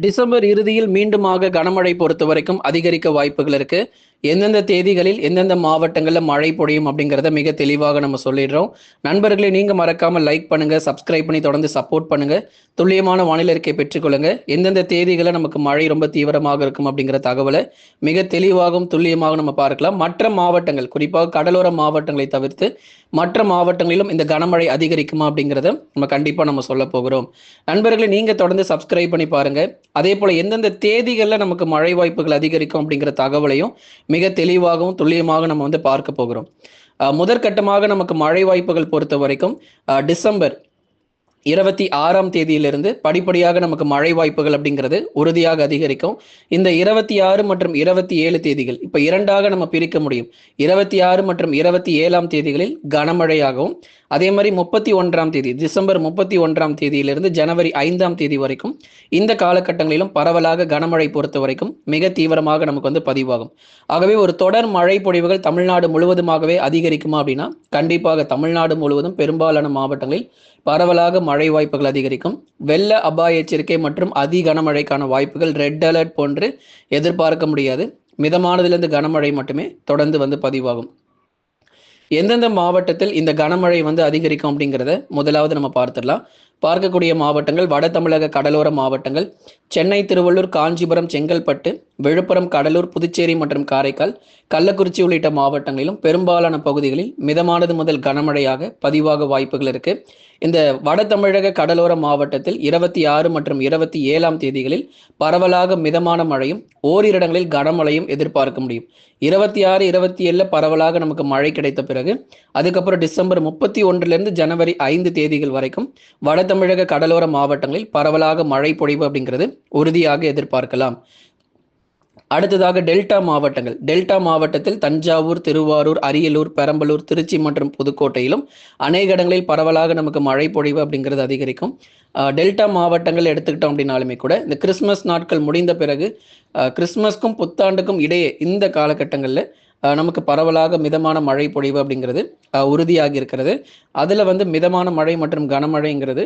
December இறுதியில் மீண்டுமாக கனமழை பொறுத்த வரைக்கும் அதிகரிக்க வாய்ப்புகள் இருக்கு. எந்தெந்த தேதிகளில் எந்தெந்த மாவட்டங்களில் மழை பொழியும் அப்படிங்கிறத மிக தெளிவாக நம்ம சொல்லிடுறோம். நண்பர்களே நீங்கள் மறக்காமல் லைக் பண்ணுங்க சப்ஸ்கிரைப் பண்ணி தொடர்ந்து சப்போர்ட் பண்ணுங்க. துல்லியமான வானிலை இருக்கை பெற்றுக்கொள்ளுங்க எந்தெந்த தேதிகளில் நமக்கு மழை ரொம்ப தீவிரமாக இருக்கும் அப்படிங்கிற தகவலை மிக தெளிவாகவும் துல்லியமாக நம்ம பார்க்கலாம். மற்ற மாவட்டங்கள் குறிப்பாக கடலோர மாவட்டங்களை தவிர்த்து மற்ற மாவட்டங்களிலும் இந்த கனமழை அதிகரிக்குமா அப்படிங்கிறத நம்ம கண்டிப்பாக நம்ம சொல்ல போகிறோம். நண்பர்களை நீங்கள் தொடர்ந்து சப்ஸ்கிரைப் பண்ணி பாருங்க. அதே போல எந்தெந்த தேதிகளில் நமக்கு மழை வாய்ப்புகள் அதிகரிக்கும் அப்படிங்கிற தகவலையும் மிக தெளிவாகவும் துல்லியமாக நம்ம வந்து பார்க்க போகிறோம். முதற்கட்டமாக நமக்கு மழை வாய்ப்புகள் பொறுத்த வரைக்கும் டிசம்பர் இருபத்தி ஆறாம் தேதியிலிருந்து படிப்படியாக நமக்கு மழை வாய்ப்புகள் அப்படிங்கிறது உறுதியாக அதிகரிக்கும். இந்த இருபத்தி ஆறு மற்றும் இருபத்தி ஏழு தேதிகள் இப்ப இரண்டாக நம்ம பிரிக்க முடியும். இருபத்தி ஆறு மற்றும் இருபத்தி ஏழாம் தேதிகளில் கனமழையாகவும் அதே மாதிரி முப்பத்தி ஒன்றாம் தேதி டிசம்பர் முப்பத்தி ஒன்றாம் தேதியிலிருந்து ஜனவரி ஐந்தாம் தேதி வரைக்கும் இந்த காலகட்டங்களிலும் பரவலாக கனமழை பொறுத்த வரைக்கும் மிக தீவிரமாக நமக்கு வந்து பதிவாகும். ஆகவே ஒரு தொடர் மழை பொழிவுகள் தமிழ்நாடு முழுவதுமாகவே அதிகரிக்குமா அப்படின்னா கண்டிப்பாக தமிழ்நாடு முழுவதும் பெரும்பாலான மாவட்டங்களில் பரவலாக மழை வாய்ப்புகள் அதிகரிக்கும். வெள்ள அபாய எச்சரிக்கை மற்றும் அதி கனமழைக்கான வாய்ப்புகள் ரெட் அலர்ட் போன்று எதிர்பார்க்க முடியாது. மிதமானதிலிருந்து கனமழை மட்டுமே தொடர்ந்து வந்து பதிவாகும். எந்தெந்த மாவட்டத்தில் இந்த கனமழை வந்து அதிகரிக்கும் அப்படிங்கிறத முதலாவது நம்ம பார்த்துடலாம். பார்க்கக்கூடிய மாவட்டங்கள் வட தமிழக கடலோர மாவட்டங்கள் சென்னை திருவள்ளூர் காஞ்சிபுரம் செங்கல்பட்டு விழுப்புரம் கடலூர் புதுச்சேரி மற்றும் காரைக்கால் கள்ளக்குறிச்சி உள்ளிட்ட மாவட்டங்களிலும் பெரும்பாலான பகுதிகளில் மிதமானது முதல் கனமழையாக பதிவாக வாய்ப்புகள் இருக்கு. இந்த வட தமிழக கடலோர மாவட்டத்தில் இருபத்தி ஆறு மற்றும் இருபத்தி ஏழாம் தேதிகளில் பரவலாக மிதமான மழையும் ஓரிரு இடங்களில் கனமழையும் எதிர்பார்க்க முடியும். இருபத்தி ஆறு இருபத்தி ஏழில் பரவலாக நமக்கு மழை கிடைத்த பிறகு அதுக்கப்புறம் டிசம்பர் முப்பத்தி ஒன்றிலிருந்து ஜனவரி ஐந்து தேதிகள் வரைக்கும் வட தமிழக கடலோர மாவட்டங்களில் பரவலாக மழை பொழிவு அப்படிங்கிறது உறுதியாக எதிர்பார்க்கலாம். அடுத்ததாக டெல்டா மாவட்டங்கள். டெல்டா மாவட்டத்தில் தஞ்சாவூர் திருவாரூர் அரியலூர் பெரம்பலூர் திருச்சி மற்றும் புதுக்கோட்டையிலும் அநேக இடங்களில் பரவலாக நமக்கு மழை பொழிவு அப்படிங்கிறது அதிகரிக்கும். டெல்டா மாவட்டங்கள் எடுத்துக்கிட்டோம் அப்படின்னாலுமே கூட இந்த கிறிஸ்மஸ் நாட்கள் முடிந்த பிறகு கிறிஸ்மஸ்க்கும் புத்தாண்டுக்கும் இடையே இந்த காலகட்டங்களில் நமக்கு பரவலாக மிதமான மழை பொழிவு அப்படிங்கிறது உறுதியாகி இருக்கிறது அதில் வந்து மிதமான மழை மற்றும் கனமழைங்கிறது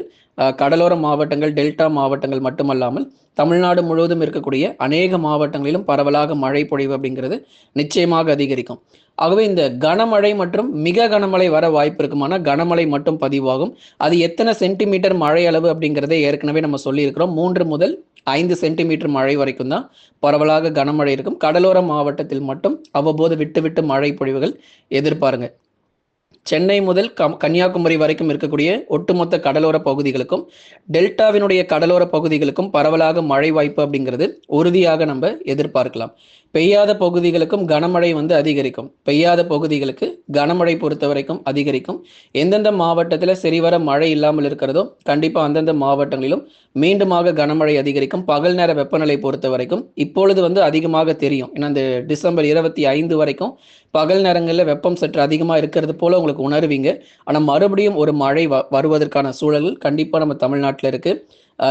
கடலோர மாவட்டங்கள் டெல்டா மாவட்டங்கள் மட்டுமல்லாமல் தமிழ்நாடு முழுவதும் இருக்கக்கூடிய அநேக மாவட்டங்களிலும் பரவலாக மழை பொழிவு அப்படிங்கிறது நிச்சயமாக அதிகரிக்கும். ஆகவே இந்த கனமழை மற்றும் மிக கனமழை வர வாய்ப்பு இருக்குமானா கனமழை மட்டும் பதிவாகும். அது எத்தனை சென்டிமீட்டர் மழை அளவு அப்படிங்கிறத ஏற்கனவே நம்ம சொல்லியிருக்கிறோம். மூன்று முதல் ஐந்து சென்டிமீட்டர் மழை வரைக்கும் தான் பரவலாக கனமழை இருக்கும். கடலோர மாவட்டத்தில் மட்டும் அவ்வப்போது விட்டு விட்டு மழை பொழிவுகள் எதிர்பாருங்க சென்னை முதல் கம் கன்னியாகுமரி வரைக்கும் இருக்கக்கூடிய ஒட்டுமொத்த கடலோர பகுதிகளுக்கும் டெல்டாவினுடைய கடலோர பகுதிகளுக்கும் பரவலாக மழை வாய்ப்பு அப்படிங்கிறது உறுதியாக நம்ம எதிர்பார்க்கலாம். பெய்யாத பகுதிகளுக்கும் கனமழை வந்து அதிகரிக்கும். பெய்யாத பகுதிகளுக்கு கனமழை பொறுத்த வரைக்கும் அதிகரிக்கும். எந்தெந்த மாவட்டத்தில் சரிவர மழை இல்லாமல் இருக்கிறதோ கண்டிப்பாக அந்தந்த மாவட்டங்களிலும் மீண்டுமாக கனமழை அதிகரிக்கும். பகல் நேர வெப்பநிலை பொறுத்த வரைக்கும் இப்பொழுது வந்து அதிகமாக தெரியும். ஏன்னா இந்த டிசம்பர் இருபத்தி ஐந்து வரைக்கும் பகல் நேரங்களில் வெப்பம் சற்று அதிகமாக இருக்கிறது போல உங்களுக்கு உணர்வீங்க. ஆனால் மறுபடியும் ஒரு மழை வ வருவதற்கான சூழல் கண்டிப்பாக நம்ம தமிழ்நாட்டில் இருக்கு.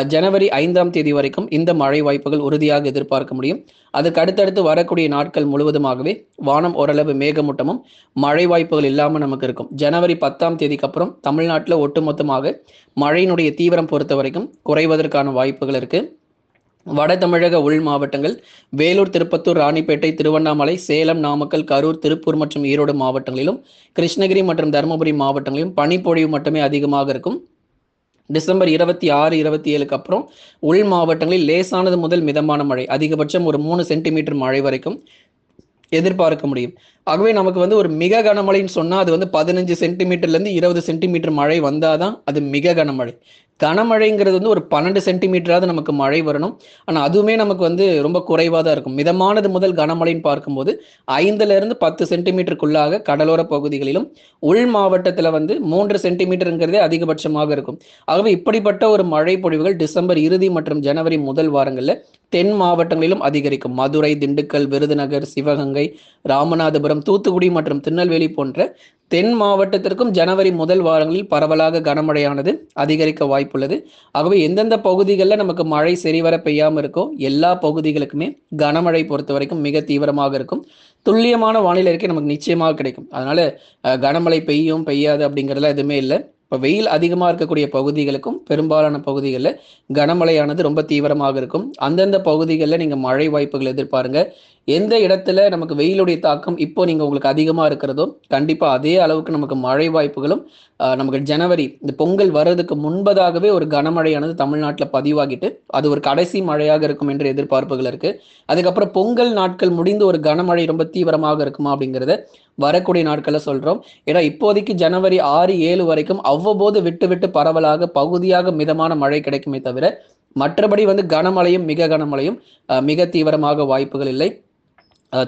ஜனவரி ஐந்தாம் தேதி வரைக்கும் இந்த மழை வாய்ப்புகள் உறுதியாக எதிர்பார்க்க முடியும். அதுக்கு அடுத்தடுத்து வரக்கூடிய நாட்கள் முழுவதுமாகவே வானம் ஓரளவு மேகமூட்டமும் மழை வாய்ப்புகள் இல்லாமல் நமக்கு இருக்கும். ஜனவரி பத்தாம் தேதிக்கு அப்புறம் தமிழ்நாட்டில் ஒட்டுமொத்தமாக மழையினுடைய தீவிரம் பொறுத்த வரைக்கும் குறைவதற்கான வாய்ப்புகள் இருக்கு. வட தமிழக உள் மாவட்டங்கள் வேலூர் திருப்பத்தூர் ராணிப்பேட்டை திருவண்ணாமலை சேலம் நாமக்கல் கரூர் திருப்பூர் மற்றும் ஈரோடு மாவட்டங்களிலும் கிருஷ்ணகிரி மற்றும் தருமபுரி மாவட்டங்களிலும் பனிப்பொழிவு மட்டுமே அதிகமாக இருக்கும். டிசம்பர் இருபத்தி ஆறு இருபத்தி ஏழுக்கு அப்புறம் உள் மாவட்டங்களில் லேசானது முதல் மிதமான மழை அதிகபட்சம் ஒரு மூணு சென்டிமீட்டர் மழை வரைக்கும் எதிர்பார்க்க முடியும். ஆகவே நமக்கு வந்து ஒரு மிக கனமழைன்னு சொன்னால் அது வந்து பதினஞ்சு சென்டிமீட்டர்லேருந்து இருபது சென்டிமீட்டர் மழை வந்தால் தான் அது மிக கனமழை. கனமழைங்கிறது வந்து ஒரு பன்னெண்டு சென்டிமீட்டராவது நமக்கு மழை வரணும். ஆனால் அதுவுமே நமக்கு வந்து ரொம்ப குறைவாக தான் இருக்கும். மிதமானது முதல் கனமழைன்னு பார்க்கும்போது ஐந்துலேருந்து பத்து சென்டிமீட்டருக்குள்ளாக கடலோர பகுதிகளிலும் உள் மாவட்டத்தில் வந்து மூன்று சென்டிமீட்டருங்கிறதே அதிகபட்சமாக இருக்கும். ஆகவே இப்படிப்பட்ட ஒரு மழை பொழிவுகள் டிசம்பர் இறுதி மற்றும் ஜனவரி முதல் வாரங்களில் தென் மாவட்டங்களிலும் அதிகரிக்கும். மதுரை திண்டுக்கல் விருதுநகர் சிவகங்கை ராமநாதபுரம் தூத்துக்குடி மற்றும் திருநெல்வேலி போன்ற தென் மாவட்டத்திற்கும் ஜனவரி முதல் வாரங்களில் பரவலாக கனமழையானது அதிகரிக்க வாய்ப்புள்ளது. ஆகவே எந்தெந்த பகுதிகளில் நமக்கு மழை சரிவர பெய்யாமல் இருக்கோ எல்லா பகுதிகளுக்குமே கனமழை பொறுத்த வரைக்கும் மிக தீவிரமாக இருக்கும். துல்லியமான வானிலை இருக்கே நமக்கு நிச்சயமாக கிடைக்கும். அதனால கனமழை பெய்யும் பெய்யாது அப்படிங்கிறதுலாம் எதுவுமே இல்லை. இப்போ வெயில் அதிகமாக இருக்கக்கூடிய பகுதிகளுக்கும் பெரும்பாலான பகுதிகளில் கனமழையானது ரொம்ப தீவிரமாக இருக்கும். அந்தந்த பகுதிகளில் நீங்கள் மழை வாய்ப்புகள் எதிர்பாருங்க. எந்த இடத்துல நமக்கு வெயிலுடைய தாக்கம் இப்போ நீங்கள் உங்களுக்கு அதிகமாக இருக்கிறதோ கண்டிப்பாக அதே அளவுக்கு நமக்கு மழை வாய்ப்புகளும் நமக்கு ஜனவரி இந்த பொங்கல் வர்றதுக்கு முன்பதாகவே ஒரு கனமழையானது தமிழ்நாட்டில் பதிவாகிட்டு அது ஒரு கடைசி மழையாக இருக்கும் என்று எதிர்பார்ப்புகள் இருக்குது அதுக்கப்புறம் பொங்கல் நாட்கள் முடிந்து ஒரு கனமழை ரொம்ப தீவிரமாக இருக்குமா அப்படிங்கிறத வரக்கூடிய நாட்களில் சொல்கிறோம் ஏன்னா இப்போதைக்கு ஜனவரி ஆறு ஏழு வரைக்கும் அவ் அவ்வப்போது விட்டு விட்டு பரவலாக பகுதியாக மிதமான மழை கிடைக்குமே தவிர மற்றபடி வந்து கனமழையும் மிக கனமழையும் மிக தீவிரமாக வாய்ப்புகள் இல்லை.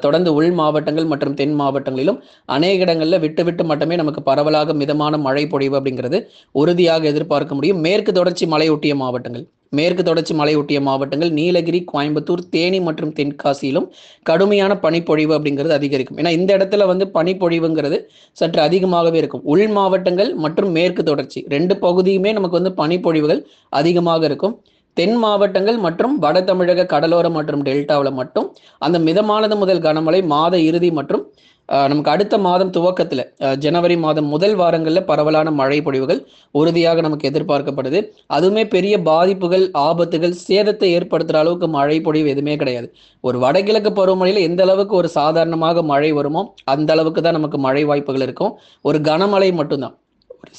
தொடர்ந்து உள் மாவட்டங்கள் மற்றும் தென் மாவட்டங்களிலும் அநேக இடங்களில் விட்டு விட்டு மட்டுமே நமக்கு பரவலாக மிதமான மழை பொழிவு அப்படிங்கிறது உறுதியாக எதிர்பார்க்க முடியும். மேற்கு தொடர்ச்சி மலையொட்டிய மாவட்டங்கள். மேற்கு தொடர்ச்சி மலையொட்டிய மாவட்டங்கள் நீலகிரி கோயம்புத்தூர் தேனி மற்றும் தென்காசியிலும் கடுமையான பனிப்பொழிவு அப்படிங்கிறது அதிகரிக்கும். ஏன்னா இந்த இடத்துல வந்து பனிப்பொழிவுங்கிறது சற்று அதிகமாகவே இருக்கும். உள் மாவட்டங்கள் மற்றும் மேற்கு தொடர்ச்சி ரெண்டு பகுதியுமே நமக்கு வந்து பனிப்பொழிவுகள் அதிகமாக இருக்கும். தென் மாவட்டங்கள் மற்றும் வட தமிழக கடலோரம் மற்றும் டெல்டாவில் மட்டும் அந்த மிதமானது முதல் கனமழை மாத இறுதி மற்றும் நமக்கு அடுத்த மாதம் துவக்கத்தில் ஜனவரி மாதம் முதல் வாரங்களில் பரவலான மழை பொழிவுகள் உறுதியாக நமக்கு எதிர்பார்க்கப்படுது. அதுவுமே பெரிய பாதிப்புகள் ஆபத்துகள் சேதத்தை ஏற்படுத்துகிற அளவுக்கு மழை பொழிவு எதுவுமே கிடையாது. ஒரு வடகிழக்கு பருவமழையில் எந்த அளவுக்கு ஒரு சாதாரணமாக மழை வருமோ அந்த அளவுக்கு தான் நமக்கு மழை வாய்ப்புகள் இருக்கும். ஒரு கனமழை மட்டும்தான்.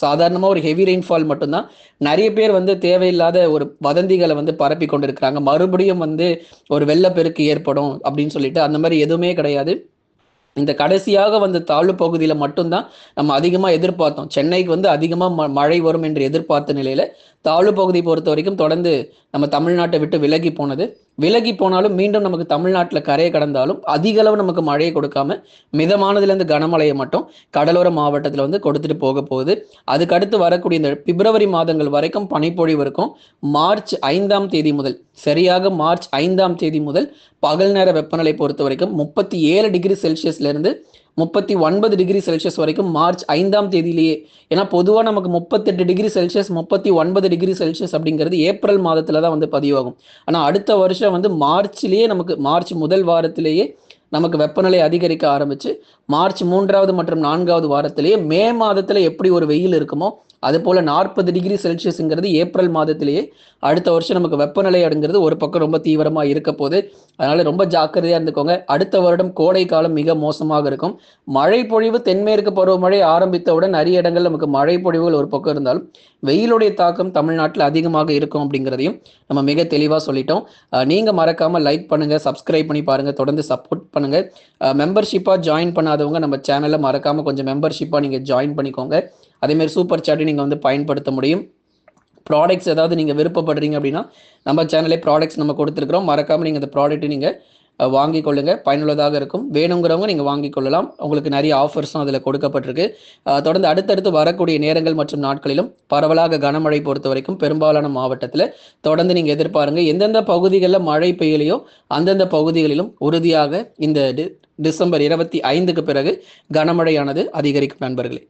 சாதாரணமாக ஒரு ஹெவி ரெயின்ஃபால் மட்டும்தான். நிறைய பேர் வந்து தேவையில்லாத ஒரு வதந்திகளை வந்து பரப்பி கொண்டு இருக்கிறாங்க மறுபடியும் வந்து ஒரு வெள்ளப்பெருக்கு ஏற்படும் அப்படின்னு சொல்லிட்டு அந்த மாதிரி எதுவுமே கிடையாது. இந்த கடைசியாக வந்த தாழ்வு பகுதியில் மட்டும்தான் நம்ம அதிகமாக எதிர்பார்த்தோம். சென்னைக்கு வந்து அதிகமாக மழை வரும் என்று எதிர்பார்த்த நிலையில தாழ்வு பகுதி பொறுத்த வரைக்கும் தொடர்ந்து நம்ம தமிழ்நாட்டை விட்டு விலகி போனது. விலகி போனாலும் மீண்டும் நமக்கு தமிழ்நாட்டில் கரையை கடந்தாலும் அதிக அளவு நமக்கு மழையை கொடுக்காம மிதமானதுலேருந்து கனமழையை மட்டும் கடலோர மாவட்டத்தில் வந்து கொடுத்துட்டு போக போகுது. அதுக்கு அடுத்து வரக்கூடிய இந்த பிப்ரவரி மாதங்கள் வரைக்கும் பனிப்பொழிவு இருக்கும். மார்ச் ஐந்தாம் தேதி முதல் சரியாக மார்ச் ஐந்தாம் தேதி முதல் பகல் நேர வெப்பநிலை பொறுத்த வரைக்கும் முப்பத்தி ஏழு டிகிரி செல்சியஸ்லேருந்து முப்பத்தி ஒன்பது டிகிரி செல்சியஸ் வரைக்கும் மார்ச் ஐந்தாம் தேதியிலேயே. ஏன்னா பொதுவாக நமக்கு முப்பத்தெட்டு டிகிரி செல்சியஸ் முப்பத்தி ஒன்பது டிகிரி செல்சியஸ் அப்படிங்கிறது ஏப்ரல் மாதத்தில் தான் வந்து பதிவாகும். ஆனால் அடுத்த வருஷம் வந்து மார்ச்லேயே நமக்கு மார்ச் முதல் வாரத்திலேயே நமக்கு வெப்பநிலை அதிகரிக்க ஆரம்பிச்சு மார்ச் மூன்றாவது மற்றும் நான்காவது வாரத்திலேயே மே மாதத்தில் எப்படி ஒரு வெயில் இருக்குமோ அது போல் நாற்பது டிகிரி செல்சியஸுங்கிறது ஏப்ரல் மாதத்திலேயே அடுத்த வருஷம் நமக்கு வெப்பநிலை அடுங்கிறது ஒரு பக்கம் ரொம்ப தீவிரமாக இருக்க போது அதனால ரொம்ப ஜாக்கிரதையாக இருந்துக்கோங்க. அடுத்த வருடம் கோடை காலம் மிக மோசமாக இருக்கும். மழை பொழிவு தென்மேற்கு பருவமழை ஆரம்பித்தவுடன் நிறைய இடங்கள் நமக்கு மழை பொழிவுகள் ஒரு பக்கம் இருந்தாலும் வெயிலுடைய தாக்கம் தமிழ்நாட்டில் அதிகமாக இருக்கும் அப்படிங்கிறதையும் நம்ம மிக தெளிவாக சொல்லிட்டோம். நீங்கள் மறக்காமல் லைக் பண்ணுங்கள் சப்ஸ்கிரைப் பண்ணி பாருங்கள் தொடர்ந்து சப்போர்ட் பண்ணுங்கள் மெம்பர்ஷிப்பாக ஜாயின் பண்ணாதவங்க நம்ம சேனலில் மறக்காமல் கொஞ்சம் மெம்பர்ஷிப்பாக நீங்கள் ஜாயின் பண்ணிக்கோங்க. அதேமாதிரி சூப்பர் சாட்டை நீங்கள் வந்து பயன்படுத்த முடியும். ப்ராடக்ட்ஸ் ஏதாவது நீங்கள் விருப்பப்படுறீங்க அப்படின்னா நம்ம சேனலே ப்ராடக்ட்ஸ் நம்ம கொடுத்துருக்குறோம். மறக்காமல் நீங்கள் அந்த ப்ராடக்ட்டை நீங்கள் வாங்கி கொள்ளுங்க. பயனுள்ளதாக இருக்கும். வேணுங்கிறவங்க நீங்கள் வாங்கி கொள்ளலாம். உங்களுக்கு நிறைய ஆஃபர்ஸும் அதில் கொடுக்கப்பட்டிருக்கு. தொடர்ந்து அடுத்தடுத்து வரக்கூடிய நேரங்கள் மற்றும் நாட்களிலும் பரவலாக கனமழை பொறுத்த வரைக்கும் பெரும்பாலான மாவட்டத்தில் தொடர்ந்து நீங்கள் எதிர்பாருங்க. எந்தெந்த பகுதிகளில் மழை பெய்யலையோ அந்தந்த பகுதிகளிலும் உறுதியாக இந்த டிசம்பர் இருபத்தி ஐந்துக்கு பிறகு கனமழையானது அதிகரிக்கும் நண்பர்களே.